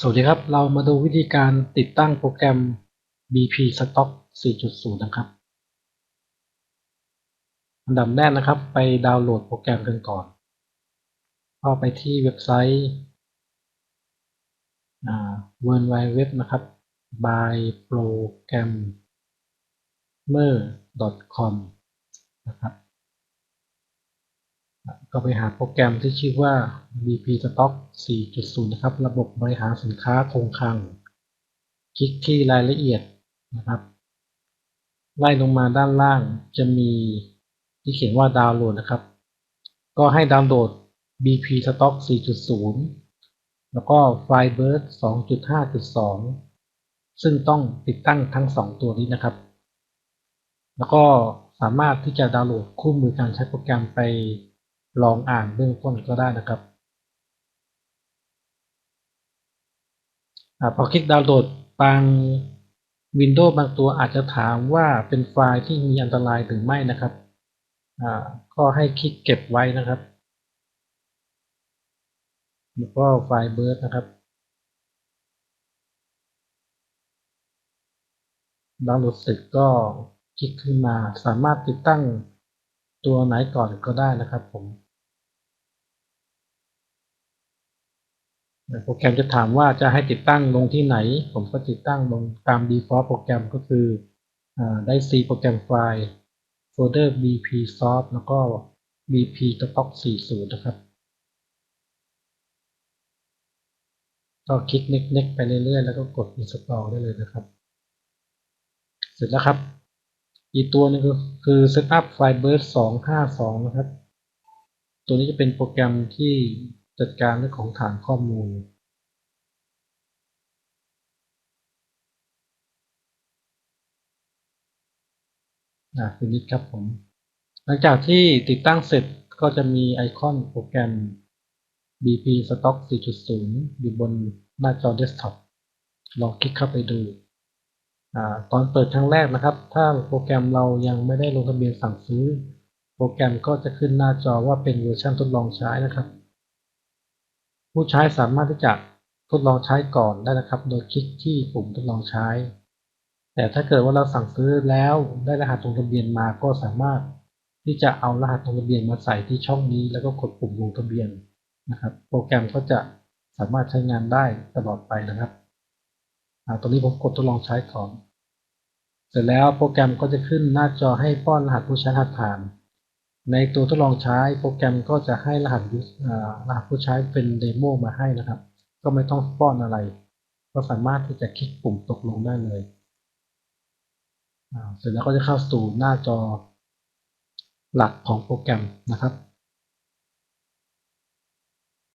สวัสดีครับ เรามาดูวิธีการติดตั้งโปรแกรม BP Stock 4.0 นะครับ อันดับแรกนะครับ ไปดาวน์โหลดโปรแกรมกันก่อนเข้าไปที่เว็บไซต์ w w w นะครับ by programmer.com นะครับ ก็ไปหาโปรแกรมที่ชื่อว่า BP Stock 4.0 นะครับ ระบบบริหารสินค้าคงคลัง คลิกที่รายละเอียดนะครับ ไล่ลงมาด้านล่างจะมีที่เขียนว่าดาวน์โหลดนะครับ ก็ให้ดาวน์โหลด BP Stock 4.0 แล้วก็ Firebird 2.5.2 ซึ่งต้องติดตั้งทั้ง 2 ตัวนี้นะครับ แล้วก็สามารถที่จะดาวน์โหลดคู่มือการใช้โปรแกรมไป ลองอ่านเบื้องต้นก็ได้นะครับอพอคลิกดาวน์โหลดบาง Windows บางตัวอาจจะถามว่าเป็นไฟล์ที่มีอันตรายหรือไม่นะครับก็ให้คลิกเก็บไว้นะครับแล้วก็ไฟล์เบิร์ดนะครับดาวน์โหลดเสร็จก็คลิกขึ้นมาสามารถติดตั้งตัวไหนก่อนก็ได้นะครับผม โปรแกรมจะถามว่าจะให้ติดตั้งลงที่ไหน ผมก็ติดตั้งลงตาม default โปรแกรมก็คือได้ C โปรแกรมไฟล์โฟลเดอร์ bp soft แล้วก็ bp stock 40 นะครับ ก็คลิก next ไปเรื่อยๆ แล้วก็กด install ได้เลยนะครับ เสร็จแล้วครับ อีกตัวนึงก็คือ setup firebird 252 นะครับ ตัวนี้จะเป็นโปรแกรมที่ จัดการเรื่องของฐานข้อมูลอ่าฟินิชครับผม หลังจากที่ติดตั้งเสร็จก็จะมีไอคอนโปรแกรม BP Stock 4.0 อยู่บนหน้าจอเดสก์ท็อป ลองคลิกเข้าไปดูอตอนเปิดครั้งแรกนะครับ ถ้าโปรแกรมเรายังไม่ได้ลงทะเบียนสั่งซื้อ โปรแกรมก็จะขึ้นหน้าจอว่าเป็นเวอร์ชันทดลองใช้นะครับ ผู้ใช้สามารถที่จะทดลองใช้ก่อนได้นะครับ โดยคลิกที่ปุ่มทดลองใช้ แต่ถ้าเกิดว่าเราสั่งซื้อแล้วได้รหัสลงทะเบียนมาก็สามารถที่จะเอารหัสลงทะเบียนมาใส่ที่ช่องนี้แล้วก็กดปุ่มลงทะเบียนนะครับ โปรแกรมก็จะสามารถใช้งานได้ตลอดไปนะครับตรงนี้ผมกดทดลองใช้ก่อน เสร็จแล้วโปรแกรมก็จะขึ้นหน้าจอให้ป้อนรหัสผู้ใช้รหัสผ่าน ในตัวทดลองใช้โปรแกรมก็จะให้รหัสรหัสผู้ใช้เป็นเดโมมาให้นะครับ ก็ไม่ต้องป้อนอะไร ก็สามารถที่จะคลิกปุ่มตกลงได้เลยเสร็จแล้วก็จะเข้าสู่หน้าจอหลักของโปรแกรมนะครับ